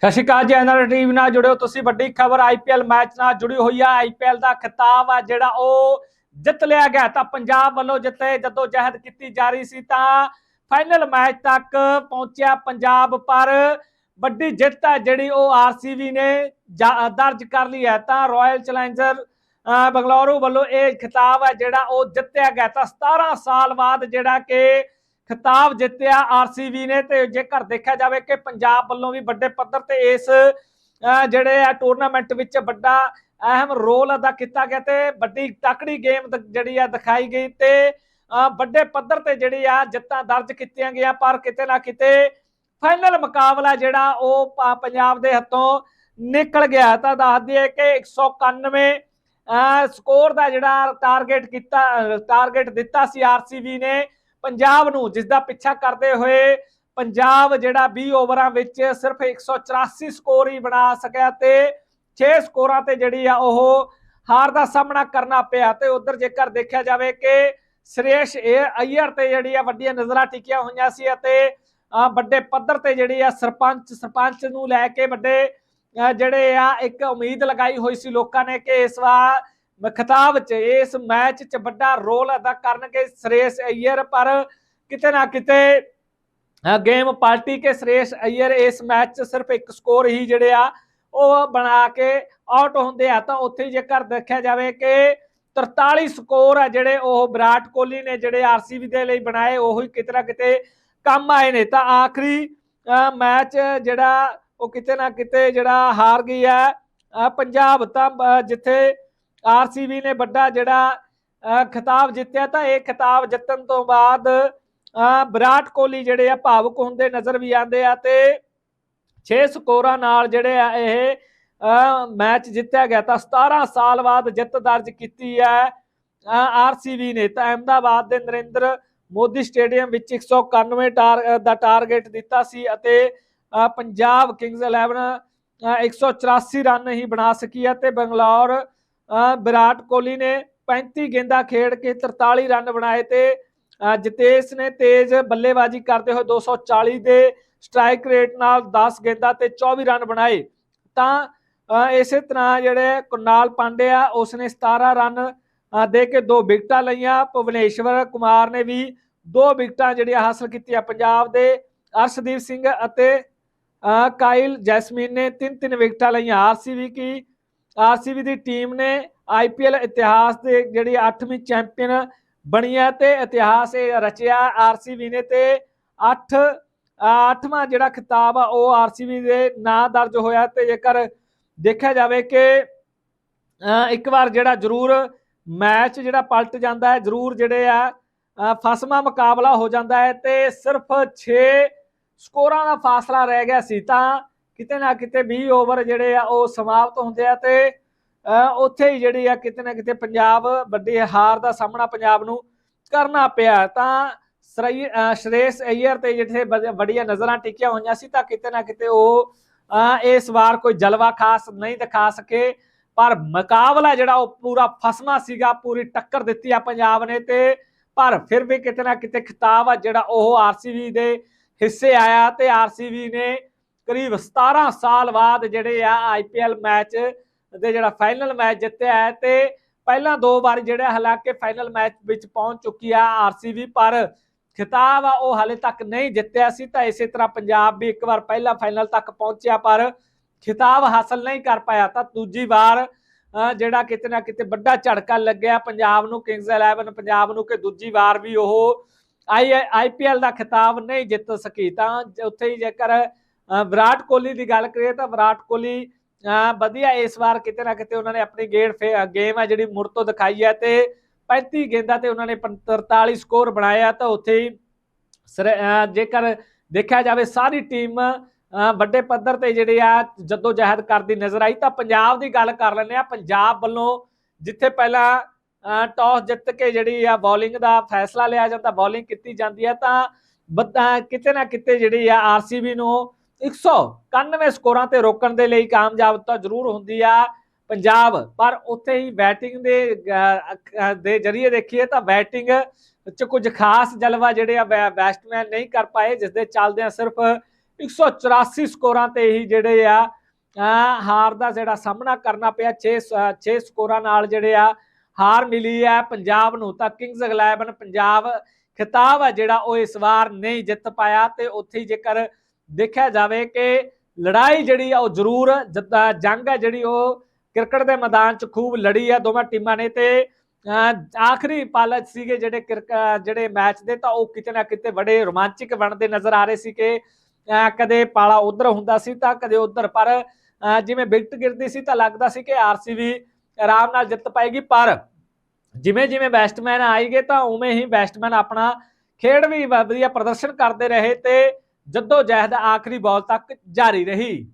ਸਤਿ ਸ਼੍ਰੀ ਅਕਾਲ ਜੀ NR TV ਨਾਲ ਜੁੜਿਓ ਤੁਸੀਂ। ਵੱਡੀ ਖਬਰ ਆਈਪੀਐਲ ਮੈਚ ਨਾਲ ਜੁੜੀ ਹੋਈ ਆ। ਆਈਪੀਐਲ ਦਾ ਖਿਤਾਬ ਆ, ਜਿਹੜਾ ਉਹ ਜਿੱਤ ਲਿਆ ਗਿਆ। ਤਾਂ ਪੰਜਾਬ ਵੱਲੋਂ ਜਿੱਤੇ, ਜਦੋਂ ਜਹਿਦ ਕੀਤੀ ਜਾ ਰਹੀ ਸੀ, ਤਾਂ ਫਾਈਨਲ ਮੈਚ ਤੱਕ ਪਹੁੰਚਿਆ ਪੰਜਾਬ। ਪਰ ਵੱਡੀ ਜਿੱਤ ਹੈ ਜਿਹੜੀ ਉਹ ਆਰਸੀਬੀ ਨੇ ਜਾ- ਦਰਜ ਕਰ ਲਈ ਹੈ। ਤਾਂ ਰਾਇਲ ਚੈਲੰਜਰ ਬੰਗਲੌਰੂ ਵੱਲੋਂ ਇਹ ਖਿਤਾਬ ਹੈ ਜਿਹੜਾ ਉਹ ਜਿੱਤਿਆ ਗਿਆ। ਤਾਂ 17 ਸਾਲ ਬਾਅਦ ਜਿਹੜਾ ਕਿ ਖਿਤਾਬ ਜਿੱਤਿਆ ਆਰਸੀਬੀ ਨੇ ਤੇ ਜੇਕਰ ਦੇਖਿਆ ਜਾਵੇ ਕਿ ਪੰਜਾਬ ਵੱਲੋਂ ਵੀ ਵੱਡੇ ਪੱਧਰ ਤੇ ਇਸ ਜਿਹੜੇ ਆ ਟੂਰਨਾਮੈਂਟ ਵਿੱਚ ਵੱਡਾ ਅਹਿਮ ਰੋਲ ਅਦਾ ਕੀਤਾ ਗਿਆ ਤੇ ਵੱਡੀ ਤਕੜੀ ਗੇਮ ਜਿਹੜੀ ਆ ਦਿਖਾਈ ਗਈ ਤੇ ਵੱਡੇ ਪੱਧਰ ਤੇ ਜਿਹੜੀ ਆ ਜਿੱਤਾਂ ਦਰਜ ਕੀਤੀਆਂ ਗਿਆ ਪਰ ਕਿਤੇ ਨਾ ਕਿਤੇ ਫਾਈਨਲ ਮੁਕਾਬਲਾ ਜਿਹੜਾ ਉਹ ਪੰਜਾਬ ਦੇ ਹੱਥੋਂ ਨਿਕਲ ਗਿਆ। ਤਾਂ ਦੱਸ ਦਈਏ ਕਿ 191 ਅਹ, ਸਕੋਰ ਦਾ ਜਿਹੜਾ ਟਾਰਗੇਟ ਕੀਤਾ ਟਾਰਗੇਟ ਦਿੱਤਾ ਸੀ ਆਰਸੀਬੀ ਨੇ। ਪੰਜਾਬ ਨੂੰ ਜਿਸ ਦਾ ਪਿੱਛਾ ਕਰਦੇ ਹੋਏ ਪੰਜਾਬ ਜਿਹੜਾ 20 ਓਵਰਾਂ ਵਿੱਚ ਸਿਰਫ 184 ਸਕੋਰ ਹੀ ਬਣਾ ਸਕਿਆ ਤੇ 6 ਸਕੋਰਾਂ ਤੇ ਜਿਹੜੀ ਆ ਉਹ ਹਾਰ ਦਾ ਸਾਹਮਣਾ ਕਰਨਾ ਪਿਆ ਤੇ ਉਧਰ ਜੇਕਰ ਦੇਖਿਆ ਜਾਵੇ ਕਿ ਸੁਰੇਸ਼ ਇਹ ਅਈਅਰ ਤੇ ਜਿਹੜੀ ਆ ਵੱਡੀਆਂ ਨਜ਼ਰਾਂ ਟਿਕੀਆਂ ਹੋਈਆਂ ਸੀ ਅਤੇ ਵੱਡੇ ਪੱਧਰ ਤੇ ਜਿਹੜੀ ਆ ਸਰਪੰਚ ਸਰਪੰਚ ਨੂੰ ਲੈ ਕੇ ਵੱਡੇ ਜਿਹੜੇ ਆ ਇੱਕ ਉਮੀਦ ਲਗਾਈ ਹੋਈ ਸੀ ਲੋਕਾਂ ਨੇ ਕਿ ਇਸ ਵਾਰ ਖਿਤਾਬ 'ਚ ਇਸ ਮੈਚ 'ਚ ਵੱਡਾ ਰੋਲ ਅਦਾ ਕਰਨਗੇ ਸੁਰੇਸ਼ ਅਈਅਰ ਪਰ ਕਿਤੇ ਨਾ ਕਿਤੇ ਗੇਮ ਪਾਰਟੀ ਕੇ ਸੁਰੇਸ਼ ਅਈਅਰ ਇਸ ਮੈਚ 'ਚ ਸਿਰਫ ਇੱਕ ਸਕੋਰ ਹੀ ਜਿਹੜੇ ਆ ਉਹ ਬਣਾ ਕੇ ਆਊਟ ਹੁੰਦੇ ਆ। ਤਾਂ ਉੱਥੇ ਜੇਕਰ ਦੇਖਿਆ ਜਾਵੇ ਕਿ 43 ਸਕੋਰ ਆ ਜਿਹੜੇ ਉਹ ਵਿਰਾਟ ਕੋਹਲੀ ਨੇ ਜਿਹੜੇ ਆਰਸੀਬੀ ਦੇ ਲਈ ਬਣਾਏ ਉਹੀ ਕਿਤੇ ਨਾ ਕਿਤੇ ਕੰਮ ਆਏ ਨੇ। ਤਾਂ ਆਖਰੀ ਅਹ, ਮੈਚ ਜਿਹੜਾ ਉਹ ਕਿਤੇ ਨਾ ਕਿਤੇ ਜਿਹੜਾ ਹਾਰ ਗਈ ਹੈ ਪੰਜਾਬ ਤਾਂ ਜਿੱਥੇ ਆਰਸੀਬੀ ਨੇ ਵੱਡਾ ਜਿਹੜਾ ਖਿਤਾਬ ਜਿੱਤਿਆ ਤਾਂ ਇਹ ਖਿਤਾਬ ਜਿੱਤਣ ਤੋਂ ਬਾਅਦ ਵਿਰਾਟ ਕੋਹਲੀ ਜਿਹੜੇ ਆ ਭਾਵੁਕ ਹੁੰਦੇ ਨਜ਼ਰ ਵੀ ਆਉਂਦੇ ਆ ਤੇ 6 ਸਕੋਰਾਂ ਨਾਲ ਜਿਹੜੇ ਆ ਇਹ ਮੈਚ ਜਿੱਤਿਆ ਗਿਆ ਤਾਂ 17 ਸਾਲ ਬਾਅਦ ਜਿੱਤ ਦਰਜ ਕੀਤੀ ਹੈ ਆਰਸੀਬੀ ਨੇ ਤਾਂ ਅਹਿਮਦਾਬਾਦ ਦੇ ਨਰਿੰਦਰ ਮੋਦੀ ਸਟੇਡੀਅਮ ਵਿੱਚ 191 ਟਾਰ ਦਾ ਟਾਰਗੇਟ ਦਿੱਤਾ ਸੀ ਅਤੇ ਅਹ, ਪੰਜਾਬ ਕਿੰਗਸ 11 ਅਹ, 184 ਰਨ ਹੀ ਬਣਾ ਸਕੀ ਹੈ ਤੇ ਬੰਗਲੌਰ ਵਿਰਾਟ ਕੋਹਲੀ ਨੇ 35 ਗੇਂਦਾਂ ਖੇਡ ਕੇ 43 ਰਨ ਬਣਾਏ ਤੇ ਅਹ, ਜਤੇਸ਼ ਨੇ ਤੇਜ਼ ਬੱਲੇਬਾਜ਼ੀ ਕਰਦੇ ਹੋਏ 240 ਦੇ ਸਟ੍ਰਾਈਕ ਰੇਟ ਨਾਲ 10 ਗੇਂਦਾਂ ਤੇ 24 ਰਨ ਬਣਾਏ। ਤਾਂ ਇਸੇ ਤਰ੍ਹਾਂ ਜਿਹੜੇ ਕੁਨਾਲ ਪਾਂਡੇ ਆ ਉਸਨੇ 17 ਰਨ ਦੇ ਕੇ ਦੋ ਵਿਕਟਾਂ ਲਈਆਂ। ਭੁਵਨੇਸ਼ਵਰ ਕੁਮਾਰ ਨੇ ਵੀ ਦੋ ਵਿਕਟਾਂ ਜਿਹੜੀਆਂ ਹਾਸਲ ਕੀਤੀਆਂ ਪੰਜਾਬ ਦੇ ਅਰਸ਼ਦੀਪ ਸਿੰਘ ਅਤੇ ਕਾਇਲ ਜੈਸਮੀਨ ਨੇ ਤਿੰਨ ਤਿੰਨ ਵਿਕਟਾਂ ਲਈਆਂ। ਆਰਸੀਬੀ ਕੀ ਆਰਸੀਬੀ ਦੀ ਟੀਮ ਨੇ ਆਈਪੀਐਲ ਇਤਿਹਾਸ ਦੇ ਜਿਹੜੀ 8ਵੀਂ ਚੈਂਪੀਅਨ ਬਣੀ ਹੈ ਤੇ ਇਤਿਹਾਸ ਇਹ ਰਚਿਆ ਆਰਸੀਬੀ ਨੇ ਤੇ 8 ਅੱਠਵਾਂ ਜਿਹੜਾ ਖਿਤਾਬ ਆ ਉਹ ਆਰਸੀਬੀ ਦੇ ਨਾਂ ਦਰਜ ਹੋਇਆ ਤੇ ਜੇਕਰ ਦੇਖਿਆ ਜਾਵੇ ਕਿ ਇੱਕ ਵਾਰ ਜਿਹੜਾ ਜ਼ਰੂਰ ਮੈਚ ਜਿਹੜਾ ਪਲਟ ਜਾਂਦਾ ਹੈ ਜ਼ਰੂਰ ਜਿਹੜੇ ਆ ਅਹ, ਫਸਮਾ ਮੁਕਾਬਲਾ ਹੋ ਜਾਂਦਾ ਹੈ ਤੇ ਸਿਰਫ 6 ਸਕੋਰਾਂ ਦਾ ਫਾਸਲਾ ਰਹਿ ਗਿਆ ਸੀ ਤਾਂ ਕਿਤੇ ਨਾ ਕਿਤੇ 20 ਓਵਰ ਜਿਹੜੇ ਆ ਉਹ ਸਮਾਪਤ ਹੁੰਦੇ ਆ ਤੇ ਉੱਥੇ ਹੀ ਜਿਹੜੀ ਆ ਕਿਤੇ ਨਾ ਕਿਤੇ ਪੰਜਾਬ ਵੱਡੀ ਹਾਰ ਦਾ ਸਾਹਮਣਾ ਪੰਜਾਬ ਨੂੰ ਕਰਨਾ ਪਿਆ। ਤਾਂ ਸਰਈ ਅਹ, ਸ਼੍ਰੇਸ਼ ਅਈਅਰ ਤੇ ਜਿੱਥੇ ਵੱਡੀਆਂ ਨਜ਼ਰਾਂ ਟਿਕੀਆਂ ਹੋਈਆਂ ਸੀ ਤਾਂ ਕਿਤੇ ਨਾ ਕਿਤੇ ਉਹ ਇਸ ਵਾਰ ਕੋਈ ਜਲਵਾ ਖਾਸ ਨਹੀਂ ਦਿਖਾ ਸਕੇ। ਪਰ ਮੁਕਾਬਲਾ ਜਿਹੜਾ ਉਹ ਪੂਰਾ ਫਸਣਾ ਸੀਗਾ ਪੂਰੀ ਟੱਕਰ ਦਿੱਤੀ ਆ ਪੰਜਾਬ ਨੇ ਤੇ ਪਰ ਫਿਰ ਵੀ ਕਿਤੇ ਨਾ ਕਿਤੇ ਖਿਤਾਬ ਆ ਜਿਹੜਾ ਉਹ ਆਰਸੀਬੀ ਦੇ ਹਿੱਸੇ ਆਇਆ ਤੇ ਆਰਸੀਬੀ ਨੇ ਕਰੀਬ 17 ਸਾਲ ਬਾਅਦ ਜਿਹੜੇ ਆ ਆਈਪੀਐਲ ਮੈਚ ਦੇ ਜਿਹੜਾ ਫਾਈਨਲ ਮੈਚ ਜਿੱਤਿਆ ਹੈ ਤੇ ਪਹਿਲਾਂ ਦੋ ਵਾਰ ਜਿਹੜਾ ਹਾਲਾਂਕਿ ਫਾਈਨਲ ਮੈਚ ਵਿੱਚ ਪਹੁੰਚ ਚੁੱਕੀ ਆ ਆਰਸੀਬੀ ਪਰ ਖਿਤਾਬ ਆ ਉਹ ਹਾਲੇ ਤੱਕ ਨਹੀਂ ਜਿੱਤਿਆ ਸੀ, ਤਾਂ ਇਸੇ ਤਰ੍ਹਾਂ ਪੰਜਾਬ ਵੀ ਇੱਕ ਵਾਰ ਪਹਿਲਾਂ ਫਾਈਨਲ ਤੱਕ ਪਹੁੰਚਿਆ, ਪਰ ਖਿਤਾਬ ਹਾਸਲ ਨਹੀਂ ਕਰ ਪਾਇਆ। ਤਾਂ ਦੂਜੀ ਵਾਰ ਜਿਹੜਾ ਕਿਤੇ ਨਾ ਕਿਤੇ ਵੱਡਾ ਝੜਕਾ ਲੱਗਿਆ ਪੰਜਾਬ ਨੂੰ ਕਿੰਗਸ 11 ਪੰਜਾਬ ਨੂੰ, ਕਿ ਦੂਜੀ ਵਾਰ ਵੀ ਉਹ ਆਈ ਆਈਪੀਐਲ ਦਾ ਖਿਤਾਬ ਨਹੀਂ ਜਿੱਤ ਸਕੀ। ਤਾਂ ਉੱਥੇ ਹੀ ਜੇਕਰ ਵਿਰਾਟ ਕੋਹਲੀ ਦੀ ਗੱਲ ਕਰੀਏ ਤਾਂ ਵਿਰਾਟ ਕੋਹਲੀ ਵਧੀਆ ਇਸ ਵਾਰ ਕਿਤੇ ਨਾ ਕਿਤੇ ਉਹਨਾਂ ਨੇ ਆਪਣੀ ਗੇੜ ਗੇਮ ਹੈ ਜਿਹੜੀ ਮੁੜ ਤੋਂ ਦਿਖਾਈ ਹੈ ਤੇ 35 ਗੇਂਦਾਂ ਤੇ ਉਹਨਾਂ ਨੇ 43 ਸਕੋਰ ਬਣਾਇਆ ਤਾਂ ਉੱਥੇ ਹੀ ਸਰ- ਜੇਕਰ ਦੇਖਿਆ ਜਾਵੇ ਸਾਰੀ ਟੀਮ ਵੱਡੇ ਪੱਧਰ ਤੇ ਜਿਹੜੇ ਆ ਜਦੋਂ ਜਹਿਦ ਕਰਦੀ ਨਜ਼ਰ ਆਈ ਤਾਂ ਪੰਜਾਬ ਦੀ ਗੱਲ ਕਰ ਲੈਂਦੇ ਆ ਪੰਜਾਬ ਵੱਲੋਂ ਜਿੱਥੇ ਪਹਿਲਾਂ ਟਾਸ ਜਿੱਤ ਕੇ ਜਿਹੜੀ ਆ ਬੋਲਿੰਗ ਦਾ ਫੈਸਲਾ ਲਿਆ ਜਾਂਦਾ, ਬੋਲਿੰਗ ਕੀਤੀ ਜਾਂਦੀ ਹੈ ਤਾਂ ਬੱਦਾ- ਕਿਤੇ ਨਾ ਕਿਤੇ ਜਿਹੜੀ ਆ ਆਰਸੀਬੀ ਨੂੰ 191 ਸਕੋਰਾਂ ਤੇ ਰੋਕਣ ਦੇ ਲਈ ਕਾਮਯਾਬ ਤਾਂ ਜ਼ਰੂਰ ਹੁੰਦੀ ਆ ਪੰਜਾਬ। ਪਰ ਉੱਥੇ ਹੀ ਬੈਟਿੰਗ ਦੇ ਦੇ ਜਰੀਏ ਦੇਖੀਏ ਤਾਂ ਬੈਟਿੰਗ ਚ ਕੁਝ ਖਾਸ ਜਲਵਾ ਜਿਹੜੇ ਆ ਬੈਟਸਮੈਨ ਨਹੀਂ ਕਰ ਪਾਏ ਜਿਸ ਦੇ ਚੱਲਦੇ ਆ ਸਿਰਫ 184 ਸਕੋਰਾਂ ਤੇ ਹੀ ਜਿਹੜੇ ਆ ਹਾਰ ਦਾ ਜਿਹੜਾ ਸਾਹਮਣਾ ਕਰਨਾ ਪਿਆ। 6 6 ਸਕੋਰਾਂ ਨਾਲ ਜਿਹੜੇ ਆ ਹਾਰ ਮਿਲੀ ਹੈ ਪੰਜਾਬ ਨੂੰ। ਤਾਂ ਕਿੰਗਸ 11 ਪੰਜਾਬ ਖਿਤਾਬ ਹੈ ਜਿਹੜਾ ਉਹ ਇਸ ਵਾਰ ਨਹੀਂ ਜਿੱਤ ਪਾਇਆ ਤੇ ਉੱਥੇ ਹੀ ਜੇਕਰ ਦੇਖਿਆ ਜਾਵੇ ਕਿ ਲੜਾਈ ਜਿਹੜੀ ਆ ਉਹ ਜ਼ਰੂਰ ਜਿੱਦਾਂ ਜੰਗ ਹੈ ਜਿਹੜੀ ਉਹ ਕ੍ਰਿਕਟ ਦੇ ਮੈਦਾਨ 'ਚ ਖੂਬ ਲੜੀ ਆ, ਦੋਵਾਂ ਟੀਮਾਂ ਨੇ ਤੇ ਆਖਰੀ ਪਲ ਸੀਗੇ ਜਿਹੜੇ ਜਿਹੜੇ ਮੈਚ ਦੇ ਤਾਂ ਉਹ ਕਿਤੇ ਨਾ ਕਿਤੇ ਬੜੇ ਰੋਮਾਂਚਕ ਬਣਦੇ ਨਜ਼ਰ ਆ ਰਹੇ ਸੀ ਕਿ ਕਦੇ ਪਾਲਾ ਉਧਰ ਹੁੰਦਾ ਸੀ ਤਾਂ ਕਦੇ ਉਧਰ, ਪਰ ਜਿਵੇਂ ਵਿਕਟ ਗਿਰਦੀ ਸੀ ਤਾਂ ਲੱਗਦਾ ਸੀ ਕਿ ਆਰਸੀਬੀ ਆਰਾਮ ਨਾਲ ਜਿੱਤ ਪਾਏਗੀ, ਪਰ ਜਿਵੇਂ ਜਿਵੇਂ ਬੈਟਸਮੈਨ ਆਏਗੇ ਤਾਂ ਉਵੇਂ ਹੀ ਬੈਟਸਮੈਨ ਆਪਣਾ ਖੇਡ ਵੀ, ਵਧੀਆ ਪ੍ਰਦਰਸ਼ਨ ਕਰਦੇ ਰਹੇ ਤੇ ਜੱਦੋ ਜਹਿਦ ਆਖਰੀ ਬਾਲ ਤੱਕ ਜਾਰੀ ਰਹੀ।